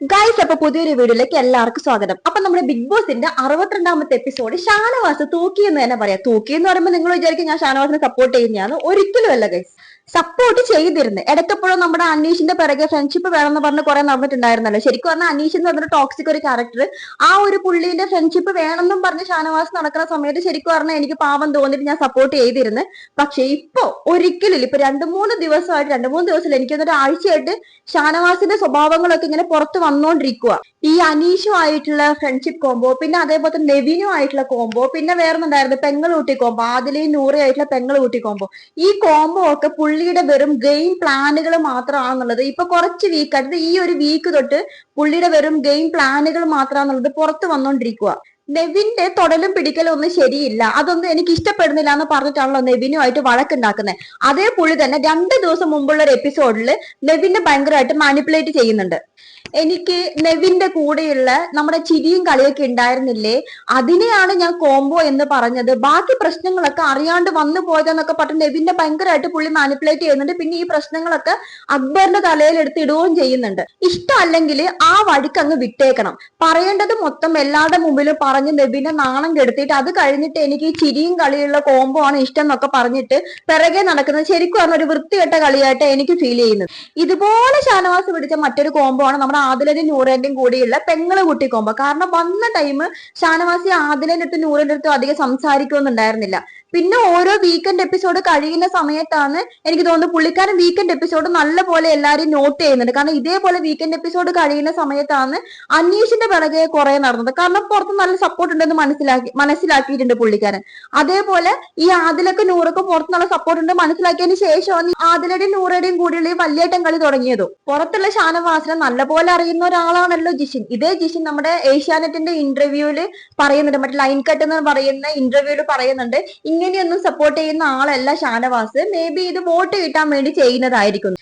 Guys അപ്പൊ പുതിയൊരു വീഡിയോയിലേക്ക് എല്ലാവർക്കും സ്വാഗതം. അപ്പൊ നമ്മുടെ ബിഗ് ബോസിന്റെ അറുപത്തിരണ്ടാമത്തെ എപ്പിസോഡ് ഷാനവാസ് തൂക്കി എന്ന് തന്നെ പറയാം. തൂക്കി എന്ന് പറയുമ്പോൾ നിങ്ങൾ വിചാരിക്കും ഞാൻ ഷാനവാസിനെ സപ്പോർട്ട് ചെയ്യുന്നതാണ് ഒരിക്കലും അല്ല ഗൈസ് സപ്പോർട്ട് ചെയ്തിരുന്നു. ഇടയ്ക്കെപ്പോഴും നമ്മുടെ അനീഷിന്റെ പിറകെ ഫ്രണ്ട്ഷിപ്പ് വേണമെന്ന് പറഞ്ഞ് കുറെ നടന്നിട്ടുണ്ടായിരുന്നല്ലോ. ശരിക്കും പറഞ്ഞാൽ അനീഷ് എന്ന് പറഞ്ഞ ടോക്സിക് ഒരു ക്യാരക്ടർ ആ ഒരു പുള്ളിന്റെ ഫ്രണ്ട്ഷിപ്പ് വേണമെന്നും പറഞ്ഞ് ഷാനവാസ് നടക്കുന്ന സമയത്ത് ശരിക്കും പറഞ്ഞാൽ എനിക്ക് പാവം തോന്നിയിട്ട് ഞാൻ സപ്പോർട്ട് ചെയ്തിരുന്നു. പക്ഷെ ഇപ്പൊ ഒരിക്കലും ഇപ്പൊ രണ്ടു മൂന്ന് ദിവസമായിട്ട് രണ്ടു മൂന്ന് ദിവസം എനിക്ക് എന്നിട്ട് ആഴ്ചയായിട്ട് ഷാനവാസിന്റെ സ്വഭാവങ്ങളൊക്കെ ഇങ്ങനെ പുറത്ത് വന്നുകൊണ്ടിരിക്കുക ഈ അനീഷുമായിട്ടുള്ള ഫ്രണ്ട്ഷിപ്പ് കോംബോ പിന്നെ അതേപോലെ തന്നെ നെവിനും ആയിട്ടുള്ള കോംബോ പിന്നെ വേറെന്നുണ്ടായിരുന്നു പെങ്ങൾ കൂട്ടി കോംബോ ആദിലയും നൂറയായിട്ടുള്ള പെങ്ങളൂട്ടി കോംബോ ഈ കോംബോ ഒക്കെ പുള്ളിയുടെ വെറും ഗെയിം പ്ലാനുകൾ മാത്രമാണെന്നുള്ളത്. ഇപ്പൊ കുറച്ച് വീക്ക് ആയിട്ട് ഈ ഒരു വീക്ക് തൊട്ട് പുള്ളിയുടെ വെറും ഗെയിം പ്ലാനുകൾ മാത്രമാണെന്നുള്ളത് പുറത്ത് വന്നുകൊണ്ടിരിക്കുക നെവിന്റെ തൊടലും പിടിക്കലും ഒന്നും ശരിയില്ല. അതൊന്നും എനിക്ക് ഇഷ്ടപ്പെടുന്നില്ല എന്ന് പറഞ്ഞിട്ടാണല്ലോ നെവിനുമായിട്ട് വഴക്കുണ്ടാക്കുന്നത് അതേ പുള്ളി തന്നെ രണ്ട് ദിവസം മുമ്പുള്ള ഒരു എപ്പിസോഡിൽ നെവിനെ ഭയങ്കരമായിട്ട് മാനിപ്പുലേറ്റ് ചെയ്യുന്നുണ്ട്. എനിക്ക് നെവിന്റെ കൂടെയുള്ള നമ്മുടെ ചിരിയും കളിയൊക്കെ ഉണ്ടായിരുന്നില്ലേ? അതിനെയാണ് ഞാൻ കോംബോ എന്ന് പറഞ്ഞത്. ബാക്കി പ്രശ്നങ്ങളൊക്കെ അറിയാണ്ട് വന്നു പോയതെന്നൊക്കെ പറഞ്ഞ് നെവിന്റെ ഭയങ്കരമായിട്ട് പുള്ളി മാനിപ്പുലേറ്റ് ചെയ്യുന്നുണ്ട്. പിന്നെ ഈ പ്രശ്നങ്ങളൊക്കെ അക്ബറിന്റെ തലയിൽ എടുത്തിടുകയും ചെയ്യുന്നുണ്ട്. ഇഷ്ടമല്ലെങ്കിൽ ആ വഴിക്ക് അങ്ങ് വിട്ടേക്കണം. പറയേണ്ടത് മൊത്തം എല്ലാവരുടെ മുമ്പിലും പറഞ്ഞ് നെവിനെ നാണം കെടുത്തിട്ട് അത് കഴിഞ്ഞിട്ട് എനിക്ക് ഈ ചിരിയും കളിയുള്ള കോംബോ ആണ് ഇഷ്ടം എന്നൊക്കെ പറഞ്ഞിട്ട് പിറകെ നടക്കുന്നത് ശരിക്കും പറഞ്ഞ ഒരു വൃത്തികെട്ട കളിയായിട്ട് എനിക്ക് ഫീൽ ചെയ്യുന്നത്. ഇതുപോലെ ഷാനവാസ് പിടിച്ച മറ്റൊരു കോംബോ ആണ് നമ്മുടെ ആദിലനും നൂറേന്റെയും കൂടിയുള്ള പെങ്ങൾ കൂട്ടിക്കോമ്പോ. കാരണം വന്ന ടൈം ഷാനവാസി ആദിലന്റെ അടുത്ത് നൂറിന്റെ അടുത്തും അധികം സംസാരിക്കുമെന്നുണ്ടായിരുന്നില്ല പിന്നെ ഓരോ വീക്കെൻഡ് എപ്പിസോഡ് കഴിയുന്ന സമയത്താണ് എനിക്ക് തോന്നുന്നു പുള്ളിക്കാരൻ വീക്കെൻഡ് എപ്പിസോഡ് നല്ലപോലെ എല്ലാവരും നോട്ട് ചെയ്യുന്നുണ്ട്. കാരണം ഇതേപോലെ വീക്കെൻഡ് എപ്പിസോഡ് കഴിയുന്ന സമയത്താണ് അനീഷിന്റെ പിറകെ കുറെ നടന്നത്. കാരണം പുറത്ത് നല്ല സപ്പോർട്ട് ഉണ്ടെന്ന് മനസ്സിലാക്കി മനസ്സിലാക്കിയിട്ടുണ്ട് പുള്ളിക്കാരൻ. അതേപോലെ ഈ ആദിലൊക്കെ നൂറൊക്കെ പുറത്ത് നല്ല സപ്പോർട്ട് ഉണ്ട് മനസ്സിലാക്കിയതിന് ശേഷമാണ് ആദിലയുടെയും നൂറയുടെയും കൂടിയുള്ള ഈ വല്യേട്ടൻ കളി തുടങ്ങിയതും. പുറത്തുള്ള ഷാനവാസിനെ നല്ലപോലെ അറിയുന്ന ഒരാളാണല്ലോ ജിഷിൻ. ഇതേ ജിഷിൻ നമ്മുടെ ഏഷ്യാനെറ്റിന്റെ ഇന്റർവ്യൂവിൽ പറയുന്നുണ്ട്. മറ്റേ ലൈൻ കട്ട് എന്ന് പറയുന്ന ഇന്റർവ്യൂവിൽ പറയുന്നുണ്ട്. ഇങ്ങനെയൊന്നും സപ്പോർട്ട് ചെയ്യുന്ന ആളല്ല ഷാനവാസ്. മേ ബി ഇത് വോട്ട് കിട്ടാൻ വേണ്ടി ചെയ്യുന്നതായിരിക്കും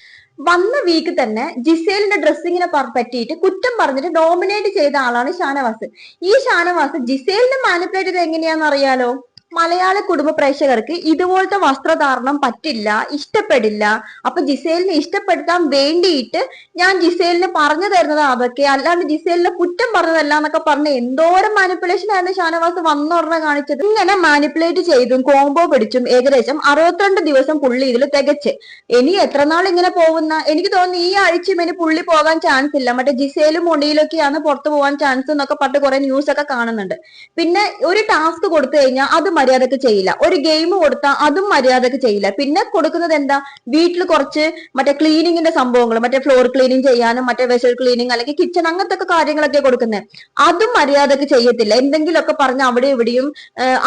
വന്ന വീക്ക് തന്നെ ജിസേലിന്റെ ഡ്രസ്സിങ്ങിനെ പറ്റിയിട്ട് കുറ്റം പറഞ്ഞിട്ട് ഡോമിനേറ്റ് ചെയ്ത ആളാണ് ഷാനവാസ്. ഈ ഷാനവാസ് ജിസേലിനെ മാനിപ്പുലേറ്റ് ചെയ്ത് എങ്ങനെയാണെന്ന് അറിയാലോ? മലയാള കുടുംബ പ്രേക്ഷകർക്ക് ഇതുപോലത്തെ വസ്ത്രധാരണം പറ്റില്ല ഇഷ്ടപ്പെടില്ല. അപ്പൊ ജിസേലിനെ ഇഷ്ടപ്പെടുത്താൻ വേണ്ടിയിട്ട് ഞാൻ ജിസേലിന് പറഞ്ഞു തരുന്നത് അതൊക്കെ. അല്ലാണ്ട് ജിസേലിനെ കുറ്റം പറഞ്ഞതല്ല എന്നൊക്കെ പറഞ്ഞ് എന്തോരം മാനിപ്പുലേഷൻ ആയിരുന്നു ഷാനവാസ് വന്നുടനെ കാണിച്ചത്. ഇങ്ങനെ മാനിപ്പുലേറ്റ് ചെയ്തും കോംബോ പിടിച്ചും ഏകദേശം അറുപത്തിരണ്ട് ദിവസം പുള്ളി ഇതിൽ തികച്ച്. ഇനി എത്ര നാൾ ഇങ്ങനെ പോകുന്ന? എനിക്ക് തോന്നുന്നു ഈ ആഴ്ചയും ഇനി പുള്ളി പോകാൻ ചാൻസ് ഇല്ല. മറ്റേ ജിസേലും മുടിയിലൊക്കെയാണ് പുറത്തു പോകാൻ ചാൻസ് എന്നൊക്കെ പറഞ്ഞിട്ട് കുറെ ന്യൂസ് ഒക്കെ കാണുന്നുണ്ട്. പിന്നെ ഒരു ടാസ്ക് കൊടുത്തു കഴിഞ്ഞാൽ അത് മര്യാദയ്ക്ക് ചെയ്യില്ല. ഒരു ഗെയിം കൊടുത്താൽ അതും മര്യാദയ്ക്ക് ചെയ്യില്ല. പിന്നെ കൊടുക്കുന്നത് എന്താ? വീട്ടിൽ കുറച്ച് മറ്റേ ക്ലീനിങ്ങിന്റെ സംഭവങ്ങൾ മറ്റേ ഫ്ലോർ ക്ലീനിങ് ചെയ്യാനും മറ്റേ വെഷൽ ക്ലീനിങ് അല്ലെങ്കിൽ കിച്ചൺ അങ്ങനത്തെ കാര്യങ്ങളൊക്കെ കൊടുക്കുന്നത് അതും മര്യാദയ്ക്ക് ചെയ്യത്തില്ല. എന്തെങ്കിലുമൊക്കെ പറഞ്ഞ് അവിടെ ഇവിടെയും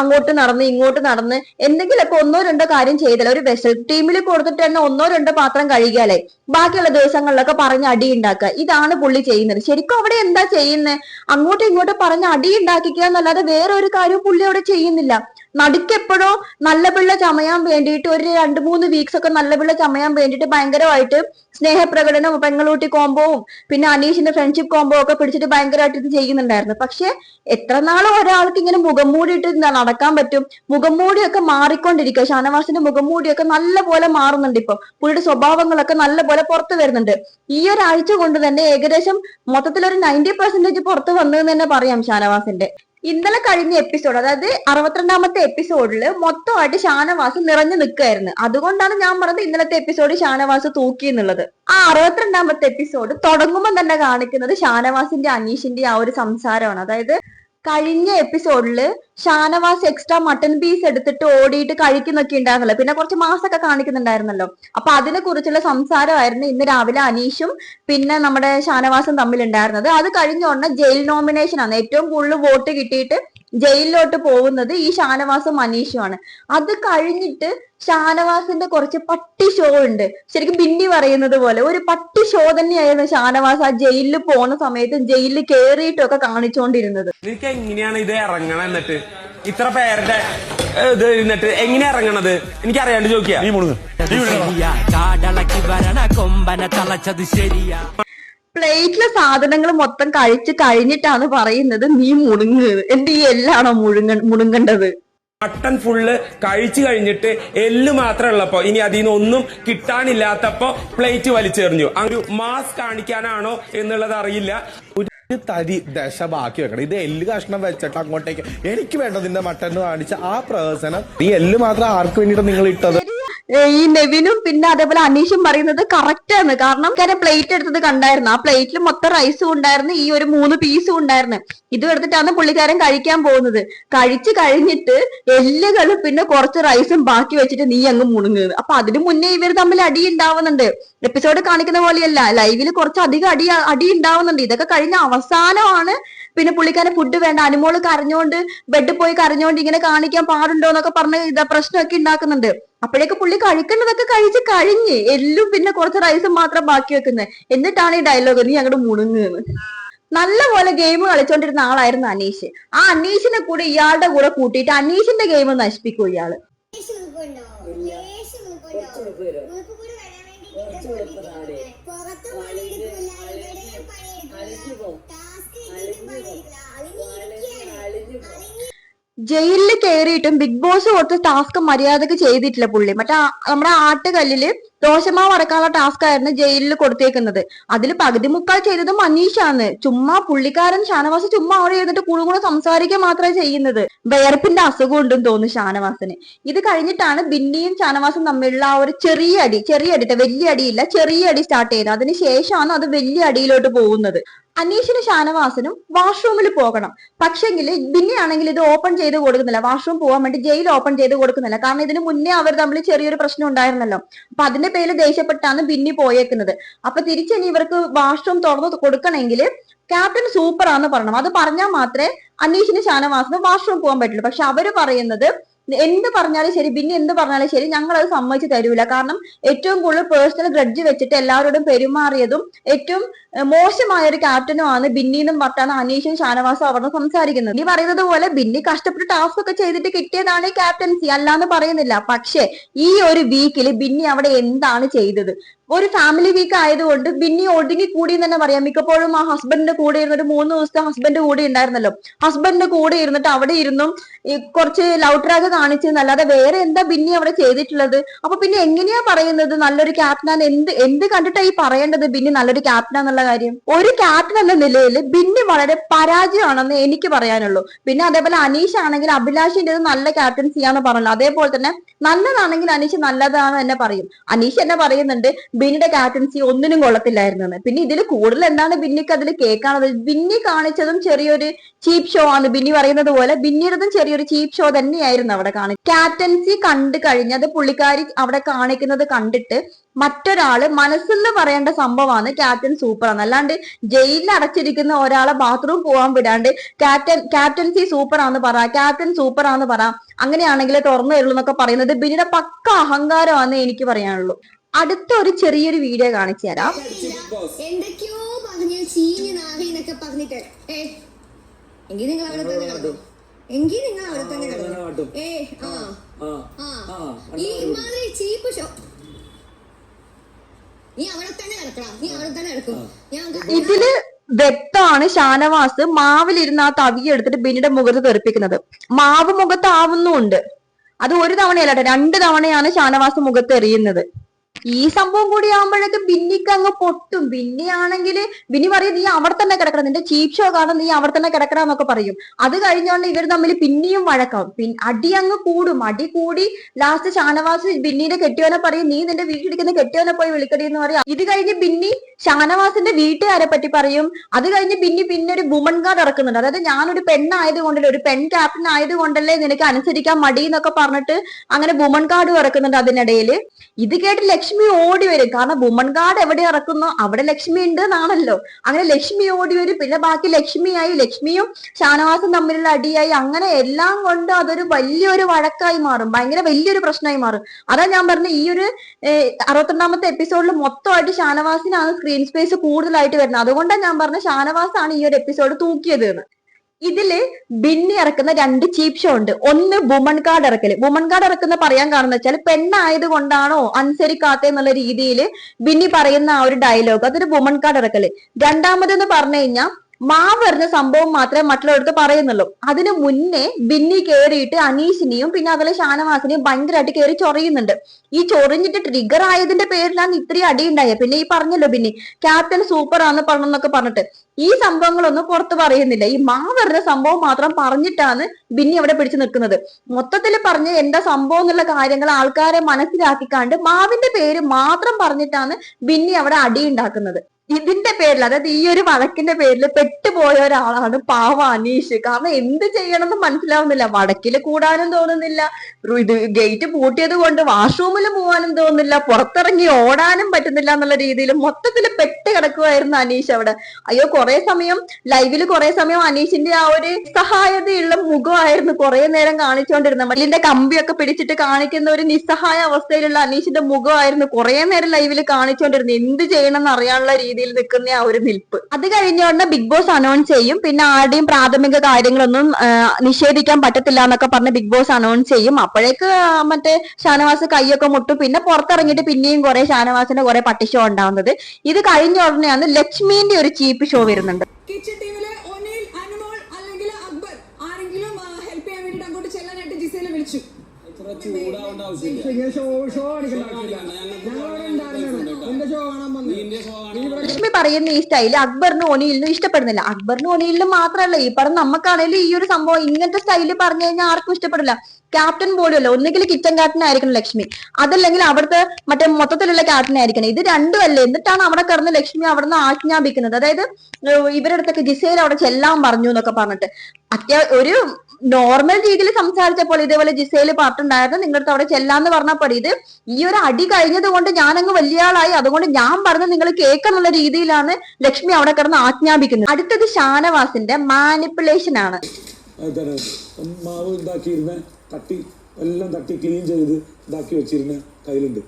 അങ്ങോട്ട് നടന്ന് ഇങ്ങോട്ട് നടന്ന് എന്തെങ്കിലുമൊക്കെ ഒന്നോ രണ്ടോ കാര്യം ചെയ്തില്ല ഒരു വെഷൽ ടീമിൽ കൊടുത്തിട്ട് തന്നെ ഒന്നോ രണ്ടോ പാത്രം കഴുകിയാലേ ബാക്കിയുള്ള ദിവസങ്ങളിലൊക്കെ പറഞ്ഞ് അടി ഉണ്ടാക്കുക. ഇതാണ് പുള്ളി ചെയ്യുന്നത്. ശരിക്കും അവിടെ എന്താ ചെയ്യുന്നത് അങ്ങോട്ടും ഇങ്ങോട്ടും പറഞ്ഞ് അടി ഉണ്ടാക്കിക്കുക എന്നല്ലാതെ വേറെ ഒരു കാര്യവും പുള്ളി അവിടെ ചെയ്യുന്നില്ല. നടുക്കെപ്പോഴോ നല്ല പിള്ള ചമയാൻ വേണ്ടിയിട്ട് ഒരു രണ്ട് മൂന്ന് വീക്സ് ഒക്കെ നല്ല പിള്ള ചമയാൻ വേണ്ടിയിട്ട് ഭയങ്കരമായിട്ട് സ്നേഹപ്രകടനവും പെങ്ങളൂട്ടി കോംബോവും പിന്നെ അനീഷിന്റെ ഫ്രണ്ട്ഷിപ്പ് കോംബോ ഒക്കെ പിടിച്ചിട്ട് ഭയങ്കരമായിട്ട് ഇത് ചെയ്യുന്നുണ്ടായിരുന്നു. പക്ഷെ എത്ര നാളും ഒരാൾക്ക് ഇങ്ങനെ മുഖം മൂടിയിട്ട് നടക്കാൻ പറ്റും? മുഖം മൂടിയൊക്കെ മാറിക്കൊണ്ടിരിക്കുക. ഷാനവാസിന്റെ മുഖം മൂടിയൊക്കെ നല്ല പോലെ മാറുന്നുണ്ട് ഇപ്പൊ. പുള്ളിയുടെ സ്വഭാവങ്ങളൊക്കെ നല്ല പോലെ പുറത്തു വരുന്നുണ്ട്. ഈ ഒരാഴ്ച കൊണ്ട് തന്നെ ഏകദേശം മൊത്തത്തിൽ ഒരു നയന്റി പെർസെന്റേജ് പുറത്ത് വന്നു എന്ന് തന്നെ പറയാം ഷാനവാസിന്റെ. ഇന്നലെ കഴിഞ്ഞ എപ്പിസോഡ് അതായത് അറുപത്തിരണ്ടാമത്തെ എപ്പിസോഡിൽ മൊത്തമായിട്ട് ഷാനവാസ് നിറഞ്ഞു നിൽക്കുകയായിരുന്നു അതുകൊണ്ടാണ് ഞാൻ പറഞ്ഞത് ഇന്നലത്തെ എപ്പിസോഡ് ഷാനവാസ് തൂക്കി എന്നുള്ളത്. ആ അറുപത്തിരണ്ടാമത്തെ എപ്പിസോഡ് തുടങ്ങുമ്പോൾ തന്നെ കാണിക്കുന്നത് ഷാനവാസിന്റെ അനീഷിന്റെ ആ ഒരു സംസാരമാണ്. അതായത് കഴിഞ്ഞ എപ്പിസോഡിൽ ഷാനവാസ് എക്സ്ട്രാ മട്ടൺ പീസ് എടുത്തിട്ട് ഓടിയിട്ട് കഴിക്കുന്നൊക്കെ ഉണ്ടായിരുന്നല്ലോ. പിന്നെ കുറച്ച് മാസമൊക്കെ കാണിക്കുന്നുണ്ടായിരുന്നല്ലോ. അപ്പൊ അതിനെ കുറിച്ചുള്ള സംസാരമായിരുന്നു ഇന്ന് രാവിലെ അനീഷും പിന്നെ നമ്മുടെ ഷാനവാസും തമ്മിൽ ഉണ്ടായിരുന്നത് അത് കഴിഞ്ഞ ഉടനെ ജയിൽ നോമിനേഷൻ ആണ്. ഏറ്റവും കൂടുതൽ വോട്ട് കിട്ടിയിട്ട് ജയിലിലോട്ട് പോകുന്നത് ഈ ഷാനവാസും അനീഷുമാണ് അത് കഴിഞ്ഞിട്ട് ഷാനവാസിന്റെ കുറച്ച് പട്ടി ഷോ ഉണ്ട്. ശരിക്കും ബിന്നി പറയുന്നത് പോലെ ഒരു പട്ടി ഷോ തന്നെയായിരുന്നു ഷാനവാസ് ആ ജയിലിൽ പോണ സമയത്ത് ജയിലിൽ കേറിയിട്ടൊക്കെ കാണിച്ചുകൊണ്ടിരുന്നത് എനിക്ക് എങ്ങനെയാണ് ഇത് ഇറങ്ങണം എന്നിട്ട്? ഇത്ര പേരുടെ ഇത് എന്നിട്ട് എങ്ങനെ ഇറങ്ങണത്? എനിക്ക് അറിയാണ്ട് ചോദിക്കാം കൊമ്പനെ തളച്ചത് ശരിയാ. പ്ലേറ്റിലെ സാധനങ്ങൾ മൊത്തം കഴിച്ച് കഴിഞ്ഞിട്ടാണ് പറയുന്നത് നീ മുണുങ്ങുന്നത്. എന്റെ ഈ എല്ലാണോ മുഴുങ്ങ മുണുങ്ങേണ്ടത്? മട്ടൺ ഫുള്ള് കഴിച്ചു കഴിഞ്ഞിട്ട് എല്ല് മാത്രമേ ഉള്ളപ്പോ ഇനി അതിൽ നിന്ന് ഒന്നും കിട്ടാനില്ലാത്തപ്പോ പ്ലേറ്റ് വലിച്ചെറിഞ്ഞു. ആ ഒരു മാസ് കാണിക്കാനാണോ എന്നുള്ളത് അറിയില്ല. ഒരു തരി ദശ ബാക്കി വെക്കണം. ഇത് എല്ല് കഷ്ണം വെച്ചിട്ട് അങ്ങോട്ടേക്ക്. എനിക്ക് വേണ്ടതിന്റെ മട്ടൺ കാണിച്ച ആ പ്രവേശനം ഈ എല്ല് മാത്രം ആർക്ക് വേണ്ടിയിട്ട് നിങ്ങൾ ഇട്ടത്? ഈ നെവിനും പിന്നെ അതേപോലെ അനീഷും പറയുന്നത് കറക്റ്റ് ആണ്. കാരണം ഞാൻ പ്ലേറ്റ് എടുത്തത് കണ്ടായിരുന്നു. ആ പ്ലേറ്റിൽ മൊത്തം റൈസും ഉണ്ടായിരുന്നു. ഈ ഒരു മൂന്ന് പീസും ഉണ്ടായിരുന്നു. ഇത് എടുത്തിട്ടാണ് പുള്ളിക്കാരൻ കഴിക്കാൻ പോകുന്നത്. കഴിച്ചു കഴിഞ്ഞിട്ട് എല്ലുകളും പിന്നെ കുറച്ച് റൈസും ബാക്കി വെച്ചിട്ട് നീ അങ്ങ് മുണുങ്ങുന്നത് അപ്പൊ അതിനു മുന്നേ ഇവർ തമ്മിൽ അടി ഉണ്ടാവുന്നുണ്ട്. എപ്പിസോഡ് കാണിക്കുന്ന പോലെയല്ല. ലൈവിൽ കുറച്ച് അധികം അടി അടി ഉണ്ടാവുന്നുണ്ട്. ഇതൊക്കെ കഴിഞ്ഞ അവസാനമാണ് പിന്നെ പുള്ളിക്കാരന് ഫുഡ് വേണ്ട. അനുമോൾ കരഞ്ഞോണ്ട് ബെഡ് പോയി കരഞ്ഞോണ്ട് ഇങ്ങനെ കാണിക്കാൻ പാടുണ്ടോ എന്നൊക്കെ പറഞ്ഞ് ഇതാ പ്രശ്നമൊക്കെ ഉണ്ടാക്കുന്നുണ്ട് അപ്പോഴേക്ക് പുള്ളി കഴിക്കേണ്ടതൊക്കെ കഴിച്ച് കഴിഞ്ഞ് എല്ലും പിന്നെ കുറച്ച് റൈസും മാത്രം ബാക്കി വെക്കുന്നത് എന്നിട്ടാണ് ഈ ഡയലോഗ് നീ അങ്ങോട്ട് മുണുങ്ങുന്നത് നല്ല പോലെ ഗെയിം കളിച്ചോണ്ടിരുന്ന ആളായിരുന്നു അനീഷ്. ആ അനീഷിനെ കൂടെ ഇയാളുടെ കൂടെ കൂട്ടിയിട്ട് അനീഷിന്റെ ഗെയിം നശിപ്പിക്കും ഇയാൾ. ജയിലിൽ കയറിയിട്ടും ബിഗ് ബോസ് കൊടുത്ത ടാസ്ക് മര്യാദയ്ക്ക് ചെയ്തിട്ടില്ല പുള്ളി. മറ്റേ നമ്മുടെ ആട്ടുകല്ലിൽ ദോശമാവ് അടക്കാനുള്ള ടാസ്ക് ആയിരുന്നു ജയിലിൽ കൊടുത്തേക്കുന്നത്. അതിൽ പകുതി മുക്കാൽ ചെയ്തത് മനീഷാണ് ചുമ്മാ പുള്ളിക്കാരൻ ഷാനവാസ് ചുമ്മാ അവിടെ ഇരുന്നിട്ട് കൂടുകൂടെ സംസാരിക്കുക മാത്രമേ ചെയ്യുന്നത്. വിയർപ്പിന്റെ അസുഖം ഉണ്ടെന്ന് തോന്നുന്നു ഷാനവാസിന്. ഇത് കഴിഞ്ഞിട്ടാണ് ബിന്നിയും ഷാനവാസും തമ്മിലുള്ള ആ ഒരു ചെറിയ അടി ചെറിയ അടി വലിയ അടിയില്ല ചെറിയ അടി സ്റ്റാർട്ട് ചെയ്തത് അതിന് ശേഷമാണ് അത് വലിയ അടിയിലോട്ട് പോകുന്നത്. അനീഷിനും ഷാനവാസിനും വാഷ്റൂമിൽ പോകണം. പക്ഷെങ്കിൽ ബിന്നി ആണെങ്കിൽ ഇത് ഓപ്പൺ ചെയ്ത് കൊടുക്കുന്നില്ല. വാഷ്റൂം പോകാൻ വേണ്ടി ജയിൽ ഓപ്പൺ ചെയ്ത് കൊടുക്കുന്നില്ല. കാരണം ഇതിന് മുന്നേ അവർ തമ്മിൽ ചെറിയൊരു പ്രശ്നം ഉണ്ടായിരുന്നല്ലോ. അപ്പൊ അതിന്റെ പേരിൽ ദേഷ്യപ്പെട്ടാണ് ബിന്നി പോയേക്കുന്നത്. അപ്പൊ തിരിച്ചിനി ഇവർക്ക് വാഷ്റൂം തുറന്നു കൊടുക്കണമെങ്കിൽ ക്യാപ്റ്റൻ സൂപ്പർ ആണെന്ന് പറയണം. അത് പറഞ്ഞാൽ മാത്രമേ അനീഷിന് ഷാനവാസിന് വാഷ്റൂം പോകാൻ പറ്റുള്ളൂ. പക്ഷെ അവർ പറയുന്നത് എന്ത് പറഞ്ഞാലും ശരി പിന്നെ എന്ത് പറഞ്ഞാലും ശരി ഞങ്ങൾ അത് സമ്മതിച്ചു തരൂല. കാരണം ഏറ്റവും കൂടുതൽ പേഴ്സണൽ ഗ്രഡ്ജ് വെച്ചിട്ട് എല്ലാവരോടും പെരുമാറിയതും ഏറ്റവും മോശമായ ഒരു ക്യാപ്റ്റനുമാണ് ബിന്നി എന്നും പറഞ്ഞാണ് അനീഷും ഷാനവാസും അവിടെ സംസാരിക്കുന്നത്. നീ പറയുന്നത് പോലെ ബിന്നി കഷ്ടപ്പെട്ട് ടാസ്ക് ഒക്കെ ചെയ്തിട്ട് കിട്ടിയതാണ് ഈ ക്യാപ്റ്റൻസി അല്ലാന്ന് പറയുന്നില്ല. പക്ഷേ ഈ ഒരു വീക്കിൽ ബിന്നി അവിടെ എന്താണ് ചെയ്തത്? ഒരു ഫാമിലി വീക്ക് ആയതുകൊണ്ട് ബിന്നി ഒടുങ്ങി കൂടി എന്ന് തന്നെ പറയാം. മിക്കപ്പോഴും ആ ഹസ്ബൻഡിന്റെ കൂടെ ഇരുന്നിട്ട് മൂന്ന് ദിവസത്തെ ഹസ്ബൻഡ് കൂടെ ഉണ്ടായിരുന്നല്ലോ. ഹസ്ബൻഡിന്റെ കൂടെ ഇരുന്നിട്ട് അവിടെ ഇരുന്നും കുറച്ച് ലവ് ട്രാക്ക് കാണിച്ചെന്നല്ലാതെ വേറെ എന്താ ബിന്നി അവിടെ ചെയ്തിട്ടുള്ളത്? അപ്പൊ പിന്നെ എങ്ങനെയാ പറയുന്നത്? നല്ലൊരു ക്യാപ്റ്റനാണ് എന്ത് എന്ത് കണ്ടിട്ടാ ഈ പറയേണ്ടത് ബിന്നി? നല്ലൊരു ക്യാപ്റ്റൻ എന്നുള്ള കാര്യം. ഒരു ക്യാപ്റ്റൻ എന്ന നിലയിൽ ബിന്നി വളരെ പരാജയമാണെന്ന് എനിക്ക് പറയാനുള്ളൂ. പിന്നെ അതേപോലെ അനീഷ് ആണെങ്കിൽ അഭിലാഷിന്റെ നല്ല ക്യാപ്റ്റൻസിയാന്ന് പറഞ്ഞല്ലോ. അതേപോലെ തന്നെ നല്ലതാണെങ്കിൽ അനീഷ് നല്ലതാണ് തന്നെ പറയും. അനീഷ് എന്നെ പറയുന്നുണ്ട് ബിന്നിയുടെ ക്യാപ്റ്റൻസി ഒന്നിനും കൊള്ളത്തില്ലായിരുന്നെന്ന്. പിന്നെ ഇതിൽ കൂടുതൽ എന്താണ് ബിന്നിക്ക് അതിൽ കേൾക്കാണത് ബിന്നി കാണിച്ചതും ചെറിയൊരു ചീപ്പ് ഷോ ആണ്. ബിന്നി പറയുന്നത് പോലെ ബിന്നിയുടേതും ചെറിയൊരു ചീപ്പ് ഷോ തന്നെയായിരുന്നു അവിടെ കാണി ക്യാപ്റ്റൻസി കണ്ടു കഴിഞ്ഞത് പുള്ളിക്കാരി അവിടെ കാണിക്കുന്നത് കണ്ടിട്ട് മറ്റൊരാൾ മനസ്സിൽ പറയേണ്ട സംഭവമാണ് ക്യാപ്റ്റൻ സൂപ്പർ ആണ് അല്ലാണ്ട് ജയിലിൽ അടച്ചിരിക്കുന്ന ഒരാളെ ബാത്റൂം പോകാൻ വിടാണ്ട് ക്യാപ്റ്റൻ ക്യാപ്റ്റൻസി സൂപ്പർ ആണെന്ന് പറ ക്യാപ്റ്റൻ സൂപ്പർ ആണെന്ന് പറ അങ്ങനെയാണെങ്കിൽ തുറന്നു തരുള്ളൂ എന്നൊക്കെ പറയുന്നത് ബിന്നിയുടെ പക്ക അഹങ്കാരമാണെന്ന് എനിക്ക് പറയാനുള്ളൂ. അടുത്ത ഒരു ചെറിയൊരു വീഡിയോ കാണിച്ചു തരാം. എന്തൊക്കെയോ പറഞ്ഞു ചീഞ്ഞ് നാറി എന്നൊക്കെ പറഞ്ഞിട്ട്. ഏ എങ്കിൽ നിങ്ങൾ അവിടെ തന്നെ കിടക്കും എങ്കിൽ നിങ്ങൾ അവിടെ തന്നെ കിടന്നു. ഏ ആ ആ ഈ ഇമാതിരി ചീപ്പ് ഷോ. നീ അവിടെ തന്നെ കിടക്കണം നീ അവിടെ തന്നെ കിടക്കും. ഇതിൽ വ്യക്തമാണ് ഷാനവാസ് മാവിലിരുന്ന് ആ തവി എടുത്തിട്ട് ബിന്നിയുടെ മുഖത്ത് തെറിപ്പിക്കുന്നത്. മാവ് മുഖത്താവുന്നുണ്ട്. അത് ഒരു തവണയല്ല രണ്ട് തവണയാണ് ഷാനവാസ് മുഖത്ത് എറിയുന്നത് ഈ സംഭവം കൂടി ആവുമ്പോഴേക്കും ബിന്നിക്ക് അങ്ങ് പൊട്ടും. ബിന്നി ആണെങ്കിൽ ബിന്നി പറയും നീ അവിടെ തന്നെ കിടക്കണം. നിന്റെ ചീപ്ഷോ കാരണം നീ അവിടെ തന്നെ കിടക്കണം എന്നൊക്കെ പറയും. അത് കഴിഞ്ഞോണ്ട് ഇവർ തമ്മിൽ പിന്നെയും വഴക്കാവും. പിൻ അടി അങ്ങ് കൂടും. അടി കൂടി ലാസ്റ്റ് ഷാനവാസ് ബിന്നിയുടെ കെട്ടിയവനെ പറയും നീ നിന്റെ വീട്ടിലിരിക്കുന്ന കെട്ടിയവനെ പോയി വിളിക്കടി എന്ന് പറയും. ഇത് കഴിഞ്ഞ് ബിന്നി ഷാനവാസിന്റെ വീട്ടുകാരെ പറ്റി പറയും. അത് കഴിഞ്ഞ് ബിന്നി പിന്നെ ഒരു വുമൺ ഗാർഡ് ഇറക്കുന്നുണ്ട്. അതായത് ഞാനൊരു പെണ്ണായത് കൊണ്ടല്ലേ ഒരു പെൺ ക്യാപ്റ്റൻ ആയതുകൊണ്ടല്ലേ നിനക്ക് അനുസരിക്കാൻ മടി എന്നൊക്കെ പറഞ്ഞിട്ട് അങ്ങനെ വുമൺ കാർഡ് ഇറക്കുന്നുണ്ട് അതിനിടയിൽ ഇത് കേട്ട് ലക്ഷ്മി ഓടി വരും. കാരണം വുമൺ കാർഡ് എവിടെ ഇറക്കുന്നോ? അവിടെ ലക്ഷ്മി ഉണ്ട് എന്നാണല്ലോ അങ്ങനെ ലക്ഷ്മി ഓടി വരും. പിന്നെ ബാക്കി ലക്ഷ്മിയായി ലക്ഷ്മിയും ഷാനവാസും തമ്മിലുള്ള അടിയായി. അങ്ങനെ എല്ലാം കൊണ്ട് അതൊരു വലിയൊരു വഴക്കായി മാറും. ഭയങ്കര വലിയൊരു പ്രശ്നമായി മാറും. അതാ ഞാൻ പറഞ്ഞ ഈ ഒരു അറുപത്തിരണ്ടാമത്തെ എപ്പിസോഡിൽ മൊത്തമായിട്ട് ഷാനവാസിനാണ് സ്ക്രീൻ സ്പേസ് കൂടുതലായിട്ട് വരുന്നത്. അതുകൊണ്ടാണ് ഞാൻ പറഞ്ഞ ഷാനവാസാണ് ഈ ഒരു എപ്പിസോഡ് തൂക്കിയത് എന്ന്. ഇതിൽ ബിന്നി ഇറക്കുന്ന രണ്ട് ചീപ്പ് ഷോ ഉണ്ട്. ഒന്ന് വുമൺ കാർഡ് ഇറക്കൽ. വുമൺ കാർഡ് ഇറക്കുന്ന പറയാൻ കാരണം വെച്ചാൽ പെണ്ണായത് കൊണ്ടാണോ അനുസരിക്കാത്ത എന്നുള്ള രീതിയിൽ ബിന്നി പറയുന്ന ആ ഒരു ഡയലോഗ് അതൊരു വുമൺ കാർഡ് ഇറക്കൽ. രണ്ടാമതെന്ന് പറഞ്ഞു കഴിഞ്ഞാൽ മാവ് വരുന്ന സംഭവം മാത്രമേ മറ്റുള്ളവർക്ക് പറയുന്നുള്ളൂ. അതിനു മുന്നേ ബിന്നി കയറിയിട്ട് അനീഷിനെയും പിന്നെ അതുപോലെ ഷാനവാസിനെയും ഭയങ്കരമായിട്ട് കയറി ചൊറിയുന്നുണ്ട്. ഈ ചൊറിഞ്ഞിട്ട് ട്രിഗർ ആയതിന്റെ പേരിലാണ് ഇത്രയും അടി ഉണ്ടായത്. പിന്നെ ഈ പറഞ്ഞല്ലോ ബിന്നി ക്യാപ്റ്റൻ സൂപ്പർ ആണെന്ന് പറഞ്ഞെന്നൊക്കെ പറഞ്ഞിട്ട്. ഈ സംഭവങ്ങളൊന്നും പുറത്ത് പറയുന്നില്ല. ഈ മാവറിന്റെ സംഭവം മാത്രം പറഞ്ഞിട്ടാണ് ബിന്നി അവിടെ പിടിച്ചു നിൽക്കുന്നത്. മൊത്തത്തിൽ പറഞ്ഞ് എന്താ സംഭവം എന്നുള്ള കാര്യങ്ങൾ ആൾക്കാരെ മനസ്സിലാക്കിക്കാണ്ട് മാവിന്റെ പേര് മാത്രം പറഞ്ഞിട്ടാണ് ബിന്നി അവിടെ അടി ഉണ്ടാക്കുന്നത്. ഇതിന്റെ പേരിൽ അതായത് ഈ ഒരു വഴക്കിന്റെ പേരിൽ പെട്ടുപോയ ഒരാളാണ് പാവ അനീഷ്. കാരണം എന്ത് ചെയ്യണമെന്ന് മനസ്സിലാവുന്നില്ല. വടക്കിൽ കൂടാനും തോന്നുന്നില്ല. ഇത് ഗേറ്റ് പൂട്ടിയത് കൊണ്ട് വാഷ്റൂമിൽ പോവാനും തോന്നുന്നില്ല. പുറത്തിറങ്ങി ഓടാനും പറ്റുന്നില്ല എന്നുള്ള രീതിയിൽ മൊത്തത്തിൽ പെട്ട് കിടക്കുമായിരുന്നു അനീഷ് അവിടെ. അയ്യോ കുറെ സമയം ലൈവിൽ കുറെ സമയം അനീഷിന്റെ ആ ഒരു നിസ്സഹായതയുള്ള മുഖമായിരുന്നു കുറെ നേരം കാണിച്ചുകൊണ്ടിരുന്നത് മല്ലിന്റെ കമ്പിയൊക്കെ പിടിച്ചിട്ട് കാണിക്കുന്ന ഒരു നിസ്സഹായ അവസ്ഥയിലുള്ള അനീഷിന്റെ മുഖമായിരുന്നു കുറെ നേരം ലൈവിൽ കാണിച്ചുകൊണ്ടിരുന്നത് എന്ത് ചെയ്യണമെന്ന് അറിയാനുള്ള രീതിയിൽ നിൽക്കുന്ന ആ ഒരു നിൽപ്പ്. അത് കഴിഞ്ഞുകൊണ്ട് ബിഗ് ബോസ് അനൗൺസ് ചെയ്യും. പിന്നെ ആരുടെയും പ്രാഥമിക കാര്യങ്ങളൊന്നും നിഷേധിക്കാൻ പറ്റത്തില്ല എന്നൊക്കെ പറഞ്ഞ് ബിഗ് ബോസ് അനൗൺസ് ചെയ്യും. അപ്പോഴേക്ക് മറ്റേ ഷാനവാസ് കൈയൊക്കെ മുട്ടും. പിന്നെ പുറത്തിറങ്ങിയിട്ട് പിന്നെയും കുറെ ഷാനവാസിന്റെ കുറെ പട്ടിഷോ ഉണ്ടാവുന്നത്. ഇത് കഴിഞ്ഞ ഉടനെയാണ് ലക്ഷ്മിന്റെ ഒരു ചീപ്പ് ഷോ വരുന്നുണ്ട്. ലക്ഷ്മി പറയുന്ന ഈ സ്റ്റൈൽ അക്ബറിനും ഒനിയിലിനും ഇഷ്ടപ്പെടുന്നില്ല. അക്ബറിനും ഒനിയിലിനും മാത്രമല്ല ഈ പറഞ്ഞ നമുക്കാണെങ്കിലും ഈ ഒരു സംഭവം ഇങ്ങനത്തെ സ്റ്റൈൽ പറഞ്ഞു കഴിഞ്ഞാൽ ആർക്കും ഇഷ്ടപ്പെടില്ല. ക്യാപ്റ്റൻ പോലും അല്ല ഒന്നുകിൽ കിച്ചൺ ക്യാപ്റ്റൻ ആയിരിക്കണം ലക്ഷ്മി. അതല്ലെങ്കിൽ അവിടുത്തെ മറ്റേ മൊത്തത്തിലുള്ള ക്യാപ്റ്റൻ ആയിരിക്കണം. ഇത് രണ്ടും അല്ലേ? എന്നിട്ടാണ് അവിടെ കിടന്ന് ലക്ഷ്മി അവിടുന്ന് ആജ്ഞാപിക്കുന്നത്. അതായത് ഇവരടുത്തൊക്കെ ഇവരുടെ അടുത്തൊക്കെ ജിസയിൽ അവിടെ ചെല്ലാൻ പറഞ്ഞു എന്നൊക്കെ പറഞ്ഞിട്ട്. അത്യാ ഒരു നോർമൽ രീതിയിൽ സംസാരിച്ചപ്പോൾ ഇതേപോലെ ജിസയിൽ പാട്ടുണ്ടായിരുന്നു നിങ്ങളുടെ അവിടെ ചെല്ലാന്ന് പറഞ്ഞപ്പോൾ ഇത് ഈ ഒരു അടി കഴിഞ്ഞത് കൊണ്ട് ഞാനങ്ങ് അങ്ങ് വലിയ ആളായി. അതുകൊണ്ട് ഞാൻ പറഞ്ഞത് നിങ്ങൾ കേൾക്കുന്നുള്ള രീതിയിലാണ് ലക്ഷ്മി അവിടെ കിടന്ന് ആജ്ഞാപിക്കുന്നത്. അടുത്തത് ഷാനവാസിന്റെ മാനിപ്പുലേഷൻ ആണ്. മാവ് ഉണ്ടാക്കിയിരുന്ന തട്ടി എല്ലാം തട്ടി ക്ലീൻ ചെയ്ത് ഇതാക്കി വെച്ചിരുന്ന കയ്യിലുണ്ട്.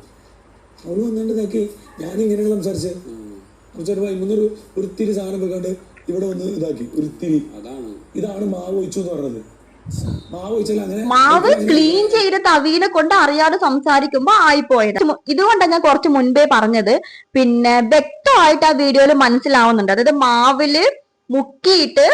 അവൾ വന്നിട്ട് ഇതാക്കി ഞാൻ ഇങ്ങനെയാണ് സംസാരിച്ചത് ചേട്ടാ ഇന്നൊരു ഒരിത്തിരി സാധനം വെക്കാണ്ട് ഇവിടെ വന്ന് ഇതാക്കി. അതാണ്. ഇതാണ് മാവ് ഒഴിച്ചു എന്ന് പറഞ്ഞത്. മാവ് ക്ലീൻ ചെയ്ത് തവീനെ കൊണ്ട് അറിയാതെ സംസാരിക്കുമ്പോ ആയിപ്പോയത്. ഇതുകൊണ്ടാണ് ഞാൻ കുറച്ച് മുൻപേ പറഞ്ഞത്. പിന്നെ വ്യക്തമായിട്ട് ആ വീഡിയോയിൽ മനസ്സിലാവുന്നുണ്ട്. അതായത് മാവിൽ മുക്കിയിട്ട്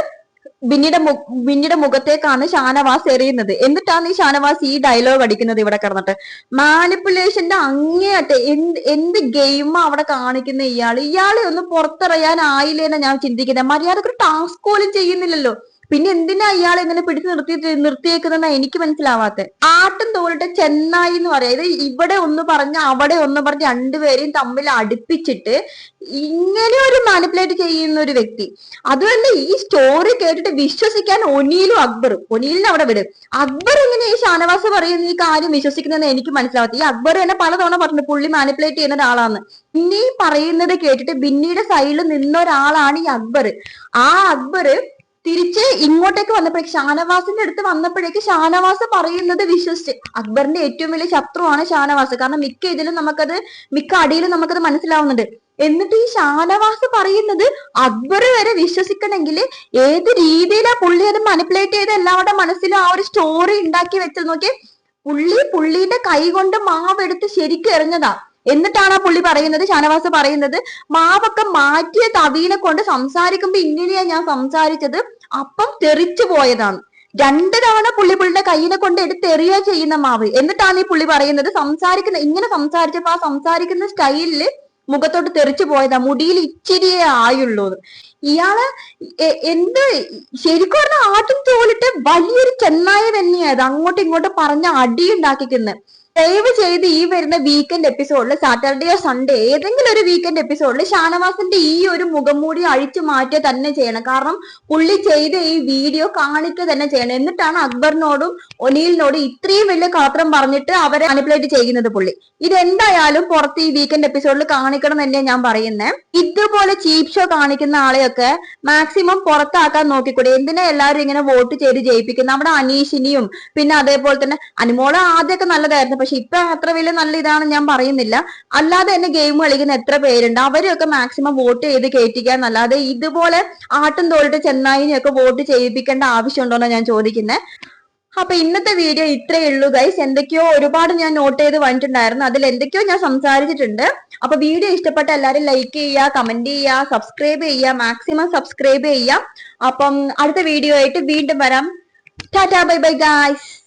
ബിന്നിയുടെ ബിന്നിയുടെ മുഖത്തേക്കാണ് ഷാനവാസ് എറിയുന്നത്. എന്നിട്ടാണ് ഈ ഷാനവാസ് ഈ ഡയലോഗ് അടിക്കുന്നത് ഇവിടെ കിടന്നിട്ട്. മാനിപ്പുലേഷന്റെ അങ്ങേയറ്റ എന്ത് എന്ത് ഗെയിമാ അവിടെ കാണിക്കുന്ന ഇയാൾ ഇയാളെ ഒന്ന് പുറത്തിറയാൻ ആയില്ലേന്നാ ഞാൻ ചിന്തിക്കുന്നത് മര്യാദയ്ക്ക് ഒരു ടാസ്ക് പോലും ചെയ്യുന്നില്ലല്ലോ. പിന്നെ എന്തിനാ ഇയാൾ ഇങ്ങനെ പിടിച്ചു നിർത്തി നിർത്തിയേക്കുന്നതെന്നാ എനിക്ക് മനസ്സിലാവാത്ത? ആട്ടും തോലിട്ട് ചെന്നായി എന്ന് പറയാം. ഇത് ഇവിടെ ഒന്ന് പറഞ്ഞ അവിടെ ഒന്ന് പറഞ്ഞ് രണ്ടുപേരെയും തമ്മിൽ അടുപ്പിച്ചിട്ട് ഇങ്ങനെ ഒരു മാനിപ്പുലേറ്റ് ചെയ്യുന്ന ഒരു വ്യക്തി. അതുമല്ല ഈ സ്റ്റോറി കേട്ടിട്ട് വിശ്വസിക്കാൻ ഒനീലും അക്ബറും. ഒനീലിനെ അവിടെ വിടും. അക്ബർ എങ്ങനെ ഈ ഷാനവാസ് പറയുന്ന ഈ കാര്യം വിശ്വസിക്കുന്നതെന്ന് എനിക്ക് മനസ്സിലാവാത്ത? ഈ അക്ബർ തന്നെ പലതവണ പറഞ്ഞു പുള്ളി മാനിപ്പുലേറ്റ് ചെയ്യുന്ന ഒരാളാണ് ഈ പറയുന്നത് കേട്ടിട്ട് ബിന്നിയുടെ സൈഡിൽ നിന്ന ഒരാളാണ് ഈ അക്ബർ. ആ അക്ബർ തിരിച്ച് ഇങ്ങോട്ടേക്ക് വന്നപ്പോഴേക്ക് ഷാനവാസിന്റെ അടുത്ത് വന്നപ്പോഴേക്ക് ഷാനവാസ് പറയുന്നത് വിശ്വസിച്ച്. അക്ബറിന്റെ ഏറ്റവും വലിയ ശത്രുവാണ് ഷാനവാസ്. കാരണം മിക്ക ഇതിലും നമുക്കത് മിക്ക അടിയിലും നമുക്കത് മനസ്സിലാവുന്നുണ്ട്. എന്നിട്ട് ഈ ഷാനവാസ് പറയുന്നത് അക്ബർ വരെ വിശ്വസിക്കണമെങ്കിൽ ഏത് രീതിയിലാ പുള്ളി അത് മാനിപ്പുലേറ്റ് ചെയ്ത് എല്ലാവരുടെ മനസ്സിലും ആ ഒരു സ്റ്റോറി ഉണ്ടാക്കി വെച്ചത് നോക്കി പുള്ളി പുള്ളിയുടെ കൈ കൊണ്ട് മാവെടുത്ത് ശരിക്കും എറിഞ്ഞതാ. എന്നിട്ടാണ് ആ പുള്ളി പറയുന്നത് ഷാനവാസ് പറയുന്നത് മാവൊക്കെ മാറ്റിയ തവീനെ കൊണ്ട് സംസാരിക്കുമ്പോ ഇങ്ങനെയാ ഞാൻ സംസാരിച്ചത്. അപ്പം തെറിച്ചു പോയതാണ്. രണ്ട് തവണ പുള്ളി പുള്ളിയുടെ കയ്യിനെ കൊണ്ട് എടുത്ത് എറിയുക ചെയ്യുന്ന മാവ്. എന്നിട്ടാണ് ഈ പുള്ളി പറയുന്നത് സംസാരിക്കുന്ന ഇങ്ങനെ സംസാരിച്ചപ്പോ ആ സംസാരിക്കുന്ന സ്റ്റൈലിൽ മുഖത്തോട്ട് തെറിച്ചു പോയതാ. മുടിയിൽ ഇച്ചിരിയേ ആയുള്ളൂ. ഇയാൾ എന്ത് ശരിക്കും പറഞ്ഞാൽ ആദ്യം തോലിട്ട് വലിയൊരു ചെന്നായ തന്നെയായത് അങ്ങോട്ടും ഇങ്ങോട്ടും പറഞ്ഞ അടി ദയവ് ചെയ്ത് ഈ വരുന്ന വീക്കെൻഡ് എപ്പിസോഡിൽ സാറ്റർഡേയോ സൺഡേ ഏതെങ്കിലും ഒരു വീക്കെൻഡ് എപ്പിസോഡിൽ ഷാനവാസിന്റെ ഈ ഒരു മുഖം മൂടി അഴിച്ചു മാറ്റുക തന്നെ ചെയ്യണം. കാരണം പുള്ളി ചെയ്ത ഈ വീഡിയോ കാണിക്കുക തന്നെ ചെയ്യണം. എന്നിട്ടാണ് അക്ബറിനോടും ഒനീലിനോടും ഇത്രയും വലിയ കാത്രം പറഞ്ഞിട്ട് അവരെ മാനിപ്പുലേറ്റ് ചെയ്യുന്നത് പുള്ളി. ഇതെന്തായാലും പുറത്ത് ഈ വീക്കെൻഡ് എപ്പിസോഡിൽ കാണിക്കണം തന്നെ ഞാൻ പറയുന്നത് ഇതുപോലെ ചീപ്പ് ഷോ കാണിക്കുന്ന ആളെയൊക്കെ മാക്സിമം പുറത്താക്കാൻ നോക്കിക്കൂടെ. എന്തിനാ എല്ലാവരും ഇങ്ങനെ വോട്ട് ചെയ്ത് ജയിപ്പിക്കുന്നത്? നമ്മുടെ അനീഷിനിയും പിന്നെ അതേപോലെ തന്നെ അനുമോള ആദ്യമൊക്കെ നല്ലതായിരുന്നു. പക്ഷെ ഇപ്പൊ അത്ര വലിയ നല്ല ഇതാണ് ഞാൻ പറയുന്നില്ല. അല്ലാതെ തന്നെ ഗെയിം കളിക്കുന്ന എത്ര പേരുണ്ട്? അവരെയൊക്കെ മാക്സിമം വോട്ട് ചെയ്ത് കയറ്റിക്കാൻ അല്ലാതെ ഇതുപോലെ ആട്ടും തോളിട്ട് ചെന്നായിനെയൊക്കെ വോട്ട് ചെയ്യിപ്പിക്കേണ്ട ആവശ്യമുണ്ടോന്നാണ് ഞാൻ ചോദിക്കുന്നത് അപ്പൊ ഇന്നത്തെ വീഡിയോ ഇത്രയേ ഉള്ളൂ ഗൈസ് എന്തൊക്കെയോ ഒരുപാട് ഞാൻ നോട്ട് ചെയ്ത് വന്നിട്ടുണ്ടായിരുന്നു. അതിൽ എന്തൊക്കെയോ ഞാൻ സംസാരിച്ചിട്ടുണ്ട്. അപ്പൊ വീഡിയോ ഇഷ്ടപ്പെട്ട എല്ലാവരും ലൈക്ക് ചെയ്യുക കമന്റ് ചെയ്യുക സബ്സ്ക്രൈബ് ചെയ്യുക മാക്സിമം സബ്സ്ക്രൈബ് ചെയ്യുക. അപ്പം അടുത്ത വീഡിയോ ആയിട്ട് വീണ്ടും വരാം. Tata bye bye guys